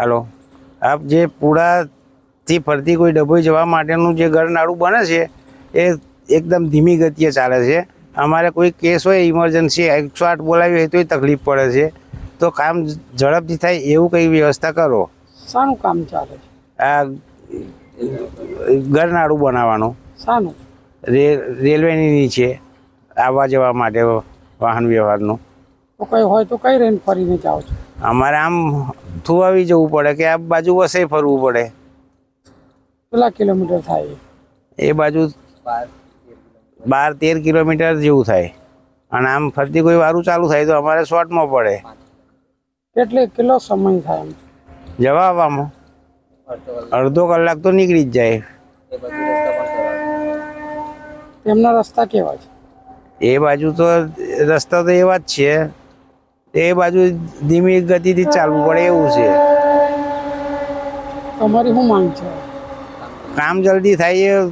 હાલો. આપ જે પૂળાથી ફરતી કોઈ ડભોઈ જવા માટેનું જે ગરનાળું બને છે એ એકદમ ધીમી ગતિએ ચાલે છે. અમારે કોઈ કેસ હોય ઇમરજન્સી એકસો આઠ બોલાવી હોય તોય તકલીફ પડે છે. તો કામ ઝડપથી થાય એવું કંઈ વ્યવસ્થા કરો. શાનું કામ ચાલે છે? આ ગરનાળું બનાવવાનું. શાનું? રેલવેની નીચે આવવા જવા માટે વાહન વ્યવહારનું. તો કઈ હોય તો કઈ રેન ફરીને જાઓ છો. અમારે આમ થુવાવી જવું પડે કે આ બાજુ વસે ફરવું પડે. કેટલા કિલોમીટર થાય એ? બાજુ બાર તેર કિલોમીટર જેવું થાય. અને આમ ફરતી કોઈ વારું ચાલુ થાય તો અમારે શોર્ટમાં પડે. કેટલે કેટલો સમય થાય એમ? જવા આવવામાં અડધો કલાક તો નીકળી જ જાય. તેમના રસ્તા કેવા છે? એ બાજુ તો રસ્તા તો એવા જ છે. એ બાજુ ધીમી ગતિથી ચાલવું પડે એવું છે. તમારી શું માંગ છે? કામ જલ્દી થાય એ